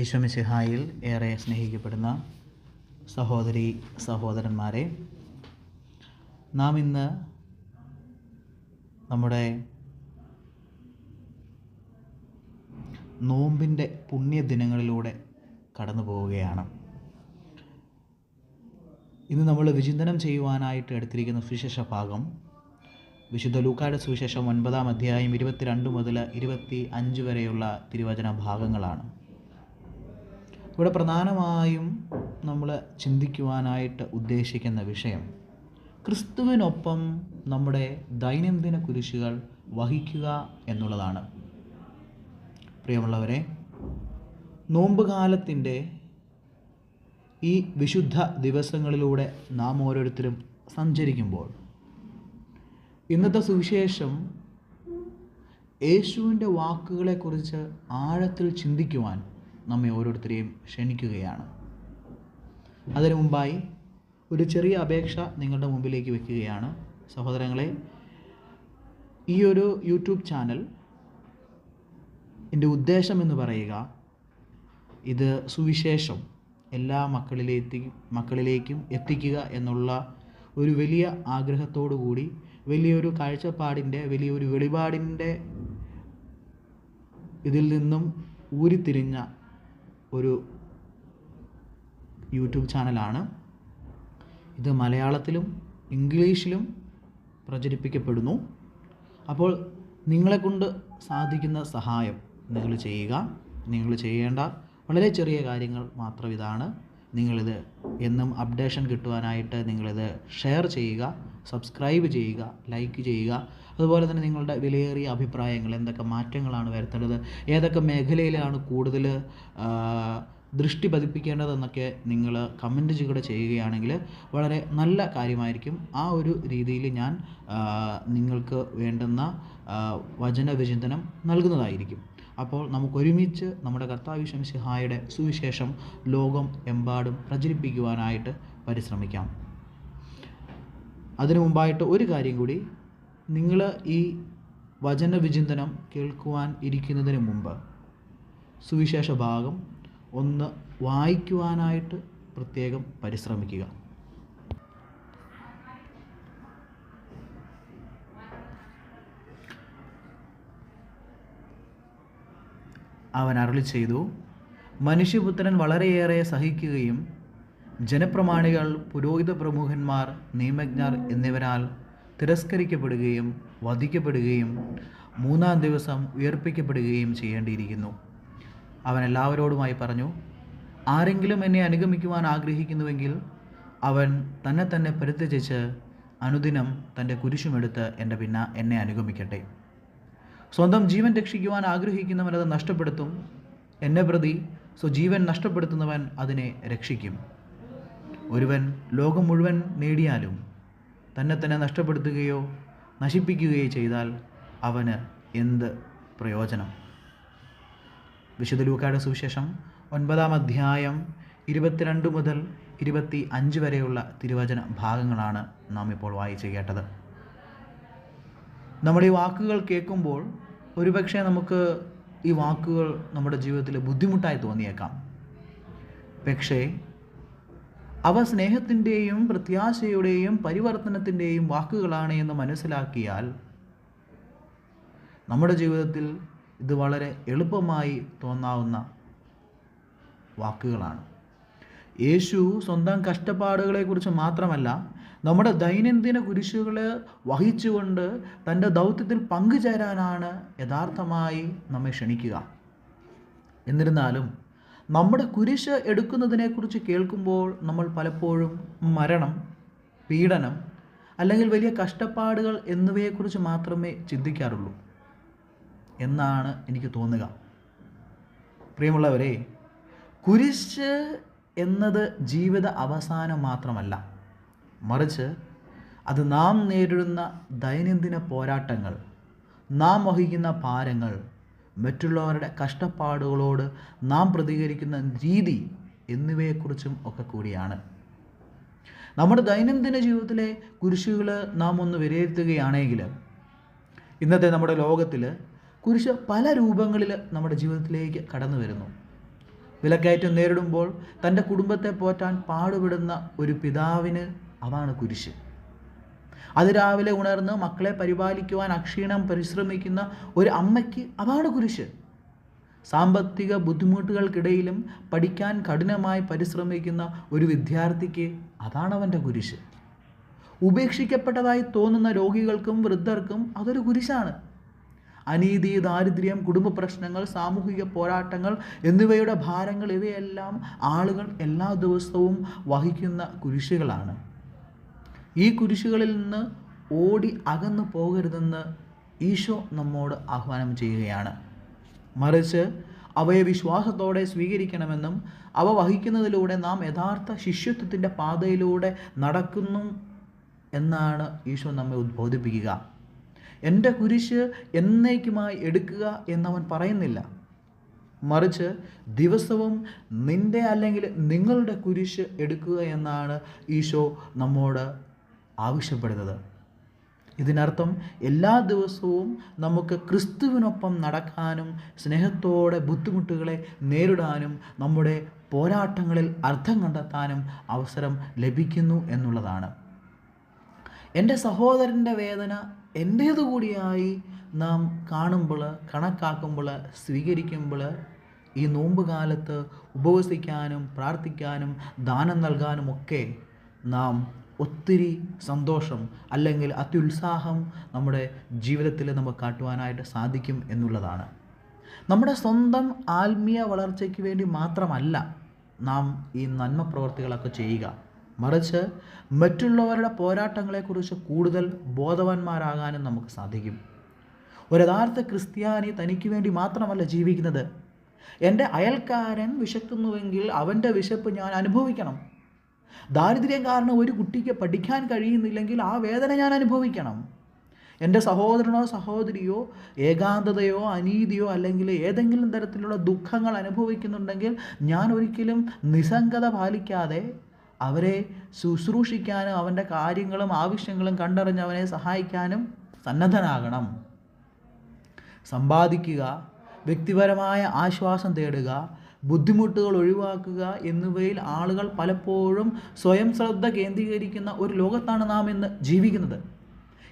ഈശ്വമിസിഹായിൽ ഏറെ സ്നേഹിക്കപ്പെടുന്ന സഹോദരി സഹോദരന്മാരെ നാം ഇന്ന് നമ്മുടെ നോമ്പിന്റെ പുണ്യദിനങ്ങളിലൂടെ കടന്നു പോവുകയാണ്. ഇന്ന് നമ്മൾ വിചിന്തനം ചെയ്യുവാനായിട്ട് എടുത്തിരിക്കുന്ന സുവിശേഷ ഭാഗം വിശുദ്ധ ലൂക്കായുടെ സുവിശേഷം ഒൻപതാം അധ്യായം ഇരുപത്തിരണ്ട് മുതൽ ഇരുപത്തി അഞ്ച് വരെയുള്ള തിരുവചന ഭാഗങ്ങളാണ്. ഇവിടെ പ്രധാനമായും നമ്മൾ ചിന്തിക്കുവാനായിട്ട് ഉദ്ദേശിക്കുന്ന വിഷയം ക്രിസ്തുവിനൊപ്പം നമ്മുടെ ദൈനംദിന കുരിശുകൾ വഹിക്കുക എന്നുള്ളതാണ്. പ്രിയമുള്ളവരെ നോമ്പുകാലത്തിന്റെ ഈ വിശുദ്ധ ദിവസങ്ങളിലൂടെ നാം ഓരോരുത്തരും സഞ്ചരിക്കുമ്പോൾ ഇന്നത്തെ സുവിശേഷം യേശുവിന്റെ വാക്കുകളെക്കുറിച്ച് ആഴത്തിൽ ചിന്തിക്കുവാൻ നമ്മെ ഓരോരുത്തരെയും ക്ഷണിക്കുകയാണ്. അതിനു മുമ്പായി ഒരു ചെറിയ അപേക്ഷ നിങ്ങളുടെ മുമ്പിലേക്ക് വെക്കുകയാണ്. സഹോദരങ്ങളെ ഈ ഒരു യൂട്യൂബ് ചാനൽ എന്റെ ഉദ്ദേശം എന്ന് പറയുക ഇത് സുവിശേഷം എല്ലാ മക്കളിലെത്തി മക്കളിലേക്കും എത്തിക്കുക എന്നുള്ള ഒരു വലിയ ആഗ്രഹത്തോടു കൂടി വലിയൊരു കാഴ്ചപ്പാടിന്റെ വലിയൊരു വെളിപാടിന്റെ ഇതിൽ നിന്നും ഊരിത്തിരിഞ്ഞ ഒരു യൂട്യൂബ് ചാനലാണ്. ഇത് മലയാളത്തിലും ഇംഗ്ലീഷിലും പ്രചരിപ്പിക്കപ്പെടുന്നു. അപ്പോൾ നിങ്ങളെക്കൊണ്ട് സാധിക്കുന്ന സഹായം നിങ്ങൾ ചെയ്യുക. നിങ്ങൾ ചെയ്യേണ്ട വളരെ ചെറിയ കാര്യങ്ങൾ മാത്രം ഇതാണ്. നിങ്ങളിത് എന്നും അപ്ഡേഷൻ കിട്ടുവാനായിട്ട് നിങ്ങളിത് ഷെയർ ചെയ്യുക സബ്സ്ക്രൈബ് ചെയ്യുക ലൈക്ക് ചെയ്യുക. അതുപോലെ തന്നെ നിങ്ങളുടെ വിലയേറിയ അഭിപ്രായങ്ങൾ എന്തൊക്കെ മാറ്റങ്ങളാണ് വരുത്തേണ്ടത് ഏതൊക്കെ മേഖലയിലാണ് കൂടുതൽ ദൃഷ്ടി പതിപ്പിക്കേണ്ടതെന്നൊക്കെ നിങ്ങൾ കമന്റ് കൂടെ ചെയ്യുകയാണെങ്കിൽ വളരെ നല്ല കാര്യമായിരിക്കും. ആ ഒരു രീതിയിൽ ഞാൻ നിങ്ങൾക്ക് വേണ്ടുന്ന വചന വിചിന്തനം നൽകുന്നതായിരിക്കും. അപ്പോൾ നമുക്കൊരുമിച്ച് നമ്മുടെ കർത്താവിശ്വം സിഹായുടെ സുവിശേഷം ലോകം എമ്പാടും പ്രചരിപ്പിക്കുവാനായിട്ട് പരിശ്രമിക്കാം. അതിനു മുമ്പായിട്ട് ഒരു കാര്യം കൂടി നിങ്ങൾ ഈ വചന വചനവിചിന്തനം കേൾക്കുവാൻ ഇരിക്കുന്നതിന് മുമ്പ് സുവിശേഷ ഭാഗം ഒന്ന് വായിക്കുവാനായിട്ട് പ്രത്യേകം പരിശ്രമിക്കുക. അവൻ അരുളി ചെയ്തു മനുഷ്യപുത്രൻ വളരെയേറെ സഹിക്കുകയും ജനപ്രമാണികൾ പുരോഹിത പ്രമുഖന്മാർ നിയമജ്ഞർ എന്നിവരാൽ തിരസ്കരിക്കപ്പെടുകയും വധിക്കപ്പെടുകയും മൂന്നാം ദിവസം ഉയർപ്പിക്കപ്പെടുകയും ചെയ്യേണ്ടിയിരിക്കുന്നു. അവൻ എല്ലാവരോടുമായി പറഞ്ഞു ആരെങ്കിലും എന്നെ അനുഗമിക്കുവാൻ ആഗ്രഹിക്കുന്നുവെങ്കിൽ അവൻ തന്നെ തന്നെ പരിത്യജിച്ച് അനുദിനം തന്റെ കുരിശുമെടുത്ത് എന്റെ പിന്ന എന്നെ അനുഗമിക്കട്ടെ. സ്വന്തം ജീവൻ രക്ഷിക്കുവാൻ ആഗ്രഹിക്കുന്നവൻ അത് നഷ്ടപ്പെടുത്തും. എന്നെ പ്രതി സ്വജീവൻ നഷ്ടപ്പെടുത്തുന്നവൻ അതിനെ രക്ഷിക്കും. ഒരുവൻ ലോകം മുഴുവൻ നേടിയാലും തന്നെ തന്നെ നഷ്ടപ്പെടുത്തുകയോ നശിപ്പിക്കുകയോ ചെയ്താൽ അവന് എന്ത് പ്രയോജനം? വിശുദ്ധ ലൂക്കായുടെ സുവിശേഷം ഒൻപതാം അധ്യായം ഇരുപത്തിരണ്ട് മുതൽ ഇരുപത്തി അഞ്ച് വരെയുള്ള തിരുവചന ഭാഗങ്ങളാണ് നാം ഇപ്പോൾ വായിച്ചു കേട്ടത് നമ്മുടെ ഈ വാക്കുകൾ കേൾക്കുമ്പോൾ ഒരുപക്ഷെ നമുക്ക് ഈ വാക്കുകൾ നമ്മുടെ ജീവിതത്തിൽ ബുദ്ധിമുട്ടായി തോന്നിയേക്കാം. പക്ഷേ അവ സ്നേഹത്തിന്റെയും പ്രത്യാശയുടെയും പരിവർത്തനത്തിന്റെയും വാക്കുകളാണ് എന്ന് മനസ്സിലാക്കിയാൽ നമ്മുടെ ജീവിതത്തിൽ ഇത് വളരെ എളുപ്പമായി തോന്നാവുന്ന വാക്കുകളാണ്. യേശു സ്വന്തം കഷ്ടപ്പാടുകളെക്കുറിച്ച് മാത്രമല്ല നമ്മുടെ ദൈനംദിന കുരിശുകൾ വഹിച്ചുകൊണ്ട് തന്റെ ദൗത്യത്തിൽ പങ്കുചേരാനാണ് യഥാർത്ഥമായി നമ്മെ ക്ഷണിക്കുക. എന്നിരുന്നാലും നമ്മുടെ കുരിശ് എടുക്കുന്നതിനെക്കുറിച്ച് കേൾക്കുമ്പോൾ നമ്മൾ പലപ്പോഴും മരണം പീഡനം അല്ലെങ്കിൽ വലിയ കഷ്ടപ്പാടുകൾ എന്നിവയെക്കുറിച്ച് മാത്രമേ ചിന്തിക്കാറുള്ളൂ. എന്നാണ് എനിക്ക് തോന്നുക. പ്രിയമുള്ളവരെ കുരിശ് എന്നത് ജീവിത അവസാനം മാത്രമല്ല. മറിച്ച് അത് നാം നേരിടുന്ന ദൈനംദിന പോരാട്ടങ്ങൾ നാം വഹിക്കുന്ന ഭാരങ്ങൾ മറ്റുള്ളവരുടെ കഷ്ടപ്പാടുകളോട് നാം പ്രതികരിക്കുന്ന രീതി എന്നിവയെക്കുറിച്ചും ഒക്കെ കൂടിയാണ്. നമ്മുടെ ദൈനംദിന ജീവിതത്തിലെ കുരിശുകൾ നാം ഒന്ന് വിലയിരുത്തുകയാണെങ്കിൽ ഇന്നത്തെ നമ്മുടെ ലോകത്തിൽ കുരിശ് പല രൂപങ്ങളിൽ നമ്മുടെ ജീവിതത്തിലേക്ക് കടന്നു വരുന്നു. വിലക്കയറ്റം നേരിടുമ്പോൾ തന്റെ കുടുംബത്തെ പോറ്റാൻ പാടുപെടുന്ന ഒരു പിതാവിന് അതാണ് കുരിശ്. അതിരാവിലെ ഉണർന്ന് മക്കളെ പരിപാലിക്കുവാൻ അക്ഷീണം പരിശ്രമിക്കുന്ന ഒരു അമ്മയ്ക്ക് അതാണ് കുരിശ്. സാമ്പത്തിക ബുദ്ധിമുട്ടുകൾക്കിടയിലും പഠിക്കാൻ കഠിനമായി പരിശ്രമിക്കുന്ന ഒരു വിദ്യാർത്ഥിക്ക് അതാണ് അവന്റെ കുരിശ്. ഉപേക്ഷിക്കപ്പെട്ടതായി തോന്നുന്ന രോഗികൾക്കും വൃദ്ധർക്കും അതൊരു കുരിശാണ്. അനീതി ദാരിദ്ര്യം കുടുംബ പ്രശ്നങ്ങൾ സാമൂഹിക പോരാട്ടങ്ങൾ എന്നിവയുടെ ഭാരങ്ങൾ ഇവയെല്ലാം ആളുകൾ എല്ലാ ദിവസവും വഹിക്കുന്ന കുരിശുകളാണ്. ഈ കുരിശുകളിൽ നിന്ന് ഓടി അകന്നു പോകരുതെന്ന് ഈശോ നമ്മോട് ആഹ്വാനം ചെയ്യുകയാണ്. മറിച്ച് അവയെ വിശ്വാസത്തോടെ സ്വീകരിക്കണമെന്നും അവ വഹിക്കുന്നതിലൂടെ നാം യഥാർത്ഥ ശിഷ്യത്വത്തിന്റെ പാതയിലൂടെ നടക്കുന്നു എന്നാണ് ഈശോ നമ്മെ ഉദ്ബോധിപ്പിക്കുക. എന്റെ കുരിശ് എന്നേക്കുമായി എടുക്കുക എന്നവൻ പറയുന്നില്ല. മറിച്ച് ദിവസവും നിന്റെ അല്ലെങ്കിൽ നിങ്ങളുടെ കുരിശ് എടുക്കുക എന്നാണ് ഈശോ നമ്മോട് ആവശ്യപ്പെടുന്നത്. ഇതിനർത്ഥം എല്ലാ ദിവസവും നമുക്ക് ക്രിസ്തുവിനൊപ്പം നടക്കാനും സ്നേഹത്തോടെ ബുദ്ധിമുട്ടുകളെ നേരിടാനും നമ്മുടെ പോരാട്ടങ്ങളിൽ അർത്ഥം കണ്ടെത്താനും അവസരം ലഭിക്കുന്നു എന്നുള്ളതാണ്. എന്റെ സഹോദരന്റെ വേദന എന്റേതു കൂടിയായി നാം കാണുമ്പോൾ കണക്കാക്കുമ്പോൾ സ്വീകരിക്കുമ്പോൾ ഈ നോമ്പ് കാലത്ത് ഉപവസിക്കാനും പ്രാർത്ഥിക്കാനും ദാനം നൽകാനുമൊക്കെ നാം ഒത്തിരി സന്തോഷം അല്ലെങ്കിൽ അത്യുത്സാഹം നമ്മുടെ ജീവിതത്തിൽ നമുക്ക് കാട്ടുവാനായിട്ട് സാധിക്കും എന്നുള്ളതാണ്. നമ്മുടെ സ്വന്തം ആത്മീയ വളർച്ചയ്ക്ക് വേണ്ടി മാത്രമല്ല നാം ഈ നന്മ പ്രവർത്തികളൊക്കെ ചെയ്യുക. മറിച്ച് മറ്റുള്ളവരുടെ പോരാട്ടങ്ങളെക്കുറിച്ച് കൂടുതൽ ബോധവാന്മാരാകാനും നമുക്ക് സാധിക്കും. ഒരു യഥാർത്ഥ ക്രിസ്ത്യാനി തനിക്ക് വേണ്ടി മാത്രമല്ല ജീവിക്കുന്നത്. എന്റെ അയൽക്കാരൻ വിശക്കുന്നുവെങ്കിൽ അവന്റെ വിശപ്പ് ഞാൻ അനുഭവിക്കണം. ദാരിദ്ര്യം കാരണം ഒരു കുട്ടിക്ക് പഠിക്കാൻ കഴിയുന്നില്ലെങ്കിൽ ആ വേദന ഞാൻ അനുഭവിക്കണം. എന്റെ സഹോദരനോ സഹോദരിയോ ഏകാന്തതയോ അനീതിയോ അല്ലെങ്കിൽ ഏതെങ്കിലും തരത്തിലുള്ള ദുഃഖങ്ങൾ അനുഭവിക്കുന്നുണ്ടെങ്കിൽ ഞാൻ ഒരിക്കലും നിസ്സംഗത പാലിക്കാതെ അവരെ ശുശ്രൂഷിക്കാനും അവന്റെ കാര്യങ്ങളും ആവശ്യങ്ങളും കണ്ടറിഞ്ഞ് അവനെ സഹായിക്കാനും സന്നദ്ധനാകണം. സമ്പാദിക്കുക വ്യക്തിപരമായ ആശ്വാസം തേടുക ബുദ്ധിമുട്ടുകൾ ഒഴിവാക്കുക എന്നിവയിൽ ആളുകൾ പലപ്പോഴും സ്വയം ശ്രദ്ധ കേന്ദ്രീകരിക്കുന്ന ഒരു ലോകത്താണ് നാം ഇന്ന് ജീവിക്കുന്നത്.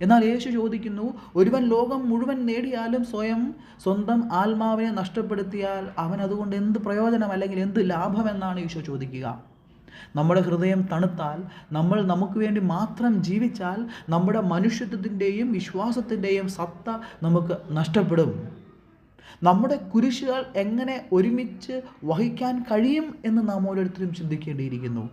എന്നാൽ യേശു ചോദിക്കുന്നു ഒരുവൻ ലോകം മുഴുവൻ നേടിയാലും സ്വയം സ്വന്തം ആത്മാവിനെ നഷ്ടപ്പെടുത്തിയാൽ അവൻ അതുകൊണ്ട് എന്ത് പ്രയോജനം അല്ലെങ്കിൽ എന്ത് ലാഭം എന്നാണ് ഈശോ ചോദിക്കുക. നമ്മുടെ ഹൃദയം തണുത്താൽ നമ്മൾ നമുക്ക് വേണ്ടി മാത്രം ജീവിച്ചാൽ നമ്മുടെ മനുഷ്യത്വത്തിന്റെയും വിശ്വാസത്തിന്റെയും സത്ത നമുക്ക് നഷ്ടപ്പെടും. നമ്മുടെ കുരിശുകൾ എങ്ങനെ ഒരുമിച്ച് വഹിക്കാൻ കഴിയും എന്ന് നാം ഓരോരുത്തരും ചിന്തിക്കേണ്ടിയിരിക്കുന്നു.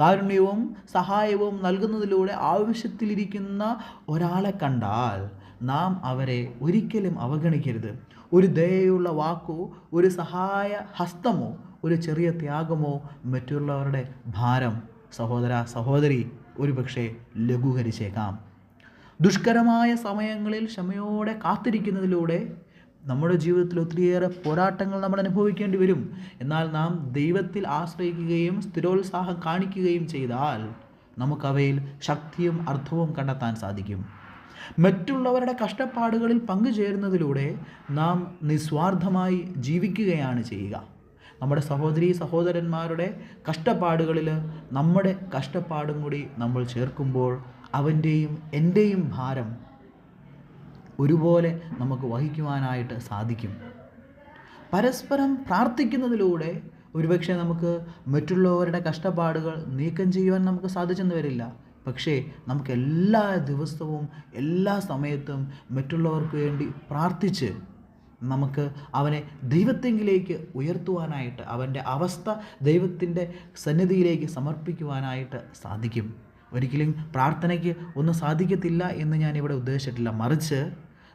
കാരുണ്യവും സഹായവും നൽകുന്നതിലൂടെ ആവശ്യത്തിലിരിക്കുന്ന ഒരാളെ കണ്ടാൽ നാം അവരെ ഒരിക്കലും അവഗണിക്കരുത്. ഒരു ദയയുള്ള വാക്കോ ഒരു സഹായ ഹസ്തമോ ഒരു ചെറിയ ത്യാഗമോ മറ്റുള്ളവരുടെ ഭാരം സഹോദര സഹോദരി ഒരുപക്ഷെ ലഘൂകരിച്ചേക്കാം. ദുഷ്കരമായ സമയങ്ങളിൽ ക്ഷമയോടെ കാത്തിരിക്കുന്നതിലൂടെ നമ്മുടെ ജീവിതത്തിൽ ഒത്തിരിയേറെ പോരാട്ടങ്ങൾ നമ്മൾ അനുഭവിക്കേണ്ടി വരും. എന്നാൽ നാം ദൈവത്തിൽ ആശ്രയിക്കുകയും സ്ഥിരോത്സാഹം കാണിക്കുകയും ചെയ്താൽ നമുക്കവയിൽ ശക്തിയും അർത്ഥവും കണ്ടെത്താൻ സാധിക്കും. മറ്റുള്ളവരുടെ കഷ്ടപ്പാടുകളിൽ പങ്കുചേരുന്നതിലൂടെ നാം നിസ്വാർത്ഥമായി ജീവിക്കുകയാണ് ചെയ്യുക. നമ്മുടെ സഹോദരി സഹോദരന്മാരുടെ കഷ്ടപ്പാടുകളിൽ നമ്മുടെ കഷ്ടപ്പാടും കൂടി നമ്മൾ ചേർക്കുമ്പോൾ അവന്റെയും എന്റെയും ഭാരം ഒരുപോലെ നമുക്ക് വഹിക്കുവാനായിട്ട് സാധിക്കും. പരസ്പരം പ്രാർത്ഥിക്കുന്നതിലൂടെ ഒരുപക്ഷെ നമുക്ക് മറ്റുള്ളവരുടെ കഷ്ടപ്പാടുകൾ നീക്കം ചെയ്യുവാൻ നമുക്ക് സാധിച്ചെന്ന് വരില്ല. പക്ഷേ നമുക്ക് എല്ലാ ദിവസവും എല്ലാ സമയത്തും മറ്റുള്ളവർക്ക് വേണ്ടി പ്രാർത്ഥിച്ച് നമുക്ക് അവനെ ദൈവത്തെങ്കിലേക്ക് ഉയർത്തുവാനായിട്ട് അവന്റെ അവസ്ഥ ദൈവത്തിന്റെ സന്നിധിയിലേക്ക് സമർപ്പിക്കുവാനായിട്ട് സാധിക്കും. ഒരിക്കലും പ്രാർത്ഥനയ്ക്ക് ഒന്നും സാധിക്കത്തില്ല എന്ന് ഞാൻ ഇവിടെ ഉദ്ദേശിച്ചിട്ടില്ല. മറിച്ച്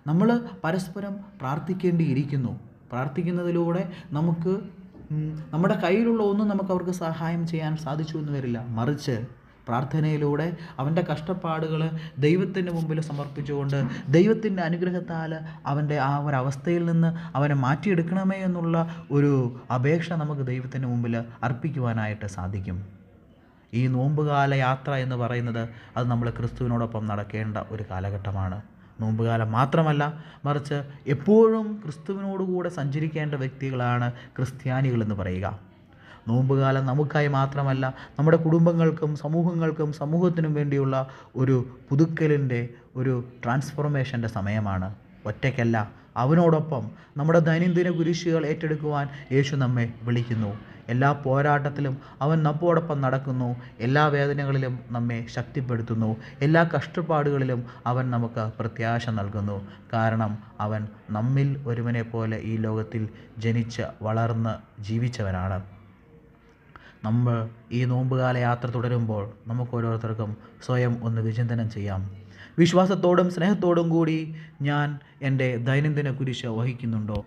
നമ്മൾ പരസ്പരം പ്രാർത്ഥിക്കേണ്ടിയിരിക്കുന്നു. പ്രാർത്ഥിക്കുന്നതിലൂടെ നമുക്ക് നമ്മുടെ കയ്യിലുള്ള ഒന്നും നമുക്ക് അവർക്ക് സഹായം ചെയ്യാൻ സാധിച്ചു എന്ന് വരില്ല. മറിച്ച് പ്രാർത്ഥനയിലൂടെ അവന്റെ കഷ്ടപ്പാടുകൾ ദൈവത്തിന്റെ മുമ്പിൽ സമർപ്പിച്ചുകൊണ്ട് ദൈവത്തിന്റെ അനുഗ്രഹത്താൽ അവന്റെ ആ ഒരു അവസ്ഥയിൽ നിന്ന് അവനെ മാറ്റിയെടുക്കണമേ എന്നുള്ള ഒരു അപേക്ഷ നമുക്ക് ദൈവത്തിന്റെ മുമ്പിൽ അർപ്പിക്കുവാനായിട്ട് സാധിക്കും. ഈ നോമ്പുകാല യാത്ര എന്ന് പറയുന്നത് അത് നമ്മൾ ക്രിസ്തുവിനോടൊപ്പം നടക്കേണ്ട ഒരു കാലഘട്ടമാണ്. നോമ്പുകാലം മാത്രമല്ല മറിച്ച് എപ്പോഴും ക്രിസ്തുവിനോടുകൂടെ സഞ്ചരിക്കേണ്ട വ്യക്തികളാണ് ക്രിസ്ത്യാനികളെന്ന് പറയുക. നോമ്പുകാലം നമുക്കായി മാത്രമല്ല നമ്മുടെ കുടുംബങ്ങൾക്കും സമൂഹങ്ങൾക്കും സമൂഹത്തിനും വേണ്ടിയുള്ള ഒരു പുതുക്കലിന്റെ ഒരു ട്രാൻസ്ഫോർമേഷന്റെ സമയമാണ്. ഒറ്റയ്ക്കല്ല അവനോടൊപ്പം നമ്മുടെ ദൈനംദിന കുരിശുകൾ ഏറ്റെടുക്കുവാൻ യേശു നമ്മെ വിളിക്കുന്നു. എല്ലാ പോരാട്ടത്തിലും അവൻ നമ്മോടൊപ്പം നടക്കുന്നു. എല്ലാ വേദനകളിലും നമ്മെ ശക്തിപ്പെടുത്തുന്നു. എല്ലാ കഷ്ടപ്പാടുകളിലും അവൻ നമുക്ക് പ്രത്യാശ നൽകുന്നു. കാരണം അവൻ നമ്മിൽ ഒരുവനെ പോലെ ഈ ലോകത്തിൽ ജനിച്ച് വളർന്ന് ജീവിച്ചവനാണ്. നമ്മൾ ഈ നോമ്പുകാല യാത്ര തുടരുമ്പോൾ നമുക്ക് ഓരോരുത്തർക്കും സ്വയം ഒന്ന് വിചിന്തനം ചെയ്യാം. വിശ്വാസത്തോടും സ്നേഹത്തോടും കൂടി ഞാൻ എന്റെ ദൈനംദിന കുരിശ് വഹിക്കുന്നുണ്ടോ?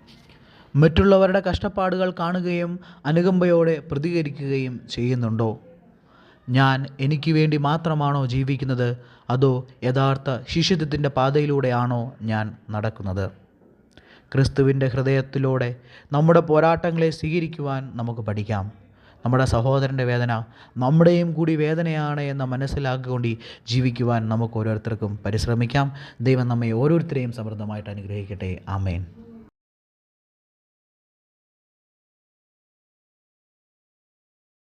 മറ്റുള്ളവരുടെ കഷ്ടപ്പാടുകൾ കാണുകയും അനുകമ്പയോടെ പ്രതികരിക്കുകയും ചെയ്യുന്നുണ്ടോ? ഞാൻ എനിക്ക് വേണ്ടി മാത്രമാണോ ജീവിക്കുന്നത്? അതോ യഥാർത്ഥ ശിഷ്യത്വത്തിന്റെ പാതയിലൂടെയാണോ ഞാൻ നടക്കുന്നത്? ക്രിസ്തുവിന്റെ ഹൃദയത്തിലൂടെ നമ്മുടെ പോരാട്ടങ്ങളെ സ്വീകരിക്കുവാൻ നമുക്ക് പഠിക്കാം. നമ്മുടെ സഹോദരന്റെ വേദന നമ്മുടെയും കൂടി വേദനയാണ് എന്ന് മനസ്സിലാക്കിക്കൊണ്ട് ജീവിക്കുവാൻ നമുക്ക് ഓരോരുത്തർക്കും പരിശ്രമിക്കാം. ദൈവം നമ്മെ ഓരോരുത്തരെയും സമൃദ്ധമായിട്ട് അനുഗ്രഹിക്കട്ടെ. ആമേൻ.